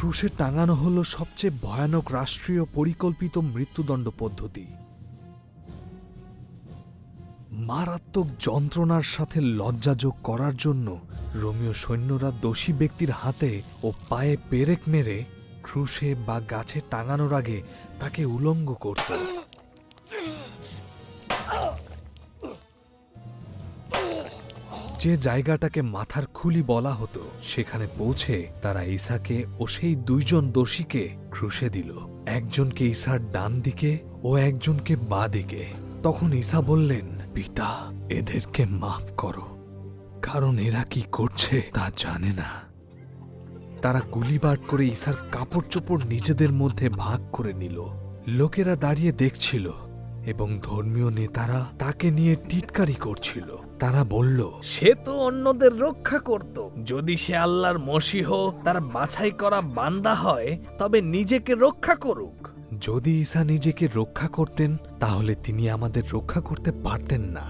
ক্রুশে টাঙানো হল সবচেয়ে ভয়ানক রাষ্ট্রীয় পরিকল্পিত মৃত্যুদণ্ড পদ্ধতি। মারাত্মক যন্ত্রণার সাথে লজ্জাযোগ করার জন্য রোমিও সৈন্যরা দোষী ব্যক্তির হাতে ও পায়ে পেরেক মেরে ক্রুশে বা গাছে টাঙানোর আগে তাকে উলঙ্গ করত। যে জায়গাটাকে মাথার খুলি বলা হতো, সেখানে পৌঁছে তারা ঈসাকে ও সেই দুইজন দোষীকে ক্রুশে দিল। একজনকে ঈসার ডান দিকে ও একজনকে বা দিকে। তখন ঈসা বললেন, পিতা, এদেরকে মাফ করো, কারণ এরা কি করছে তা জানে না। তারা গুলিবাট করে ঈসার কাপড় চোপড় নিজেদের মধ্যে ভাগ করে নিল। লোকেরা দাঁড়িয়ে দেখছিল এবং ধর্মীয় নেতারা তাকে নিয়ে টিটকারি করছিল। তারা বলল সে তো অন্যদের রক্ষা করত। যদি সে আল্লাহর মসিহ তার বাছাই করা বান্দা হয় তবে নিজেকে রক্ষা করুক। যদি ঈসা নিজেকে রক্ষা করতেন তাহলে তিনি আমাদের রক্ষা করতে পারতেন না।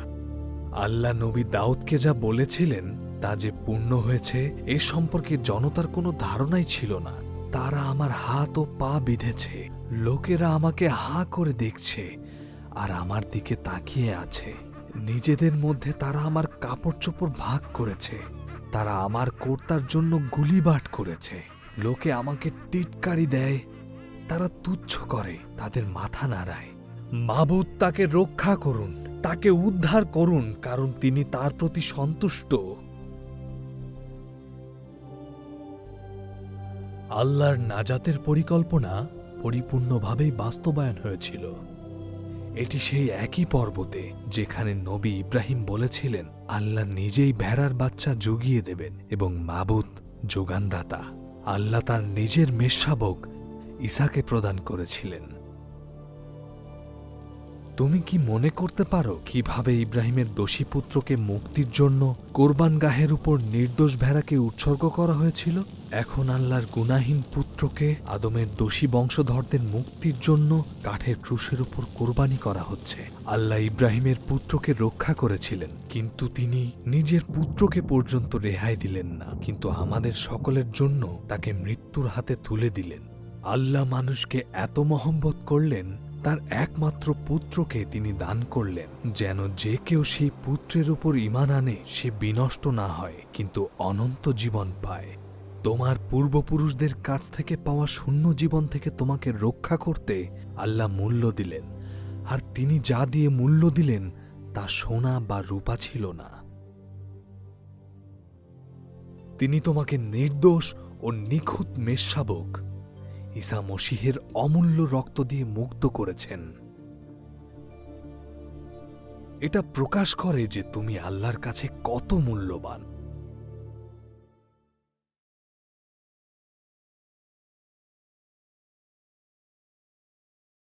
আল্লাহ নবী দাউদকে যা বলেছিলেন তা যে পূর্ণ হয়েছে এ সম্পর্কে জনতার কোনো ধারণাই ছিল না। তারা আমার হাত ও পা বিঁধেছে লোকেরা আমাকে হা করে দেখছে আর আমার দিকে তাকিয়ে আছে। নিজেদের মধ্যে তারা আমার কাপড় চোপড় ভাগ করেছে। তারা আমার কর্তার জন্য গুলিবাট করেছে। লোকে আমাকে টিটকারি দেয়। তারা তুচ্ছ করে, তাদের মাথা নাড়ায়। মাবুদ তাকে রক্ষা করুন, তাকে উদ্ধার করুন, কারণ তিনি তার প্রতি সন্তুষ্ট। আল্লাহর নাজাতের পরিকল্পনা পরিপূর্ণভাবেই বাস্তবায়ন হয়েছিল। এটি সেই একই পর্বতে যেখানে নবী ইব্রাহিম বলেছিলেন, আল্লাহ নিজেই ভেড়ার বাচ্চা জুগিয়ে দেবেন এবং মাবুত যোগানদাতা। আল্লাহ তার নিজের মেষশাবক ইসাকে প্রদান করেছিলেন। তুমি কি মনে করতে পারো কীভাবে ইব্রাহিমের দোষী পুত্রকে মুক্তির জন্য কোরবানগাহের উপর নির্দোষ ভেড়াকে উৎসর্গ করা হয়েছিল? এখন আল্লাহর গুনাহীন পুত্রকে আদমের দোষী বংশধরদের মুক্তির জন্য কাঠের ক্রুশের উপর কোরবানি করা হচ্ছে। আল্লাহ ইব্রাহিমের পুত্রকে রক্ষা করেছিলেন, কিন্তু তিনি নিজের পুত্রকে পর্যন্ত রেহাই দিলেন না। কিন্তু আমাদের সকলের জন্য তাকে মৃত্যুর হাতে তুলে দিলেন। আল্লাহ মানুষকে এত মহব্বত করলেন তার একমাত্র পুত্রকে তিনি দান করলেন, যেন যে কেউ সেই পুত্রের উপর ইমান আনে, সে বিনষ্ট না হয়, কিন্তু অনন্ত জীবন পায়। তোমার পূর্বপুরুষদের কাছ থেকে পাওয়া শূন্য জীবন থেকে তোমাকে রক্ষা করতে আল্লাহ মূল্য দিলেন, আর তিনি যা দিয়ে মূল্য দিলেন, তা সোনা বা রূপা ছিল না। তিনি তোমাকে নির্দোষ ও নিখুঁত মেষশাবক ঈসা মসিহের অমূল্য রক্ত দিয়ে মুক্ত করেছেন। এটা প্রকাশ করে যে তুমি আল্লাহর কাছে কত মূল্যবান।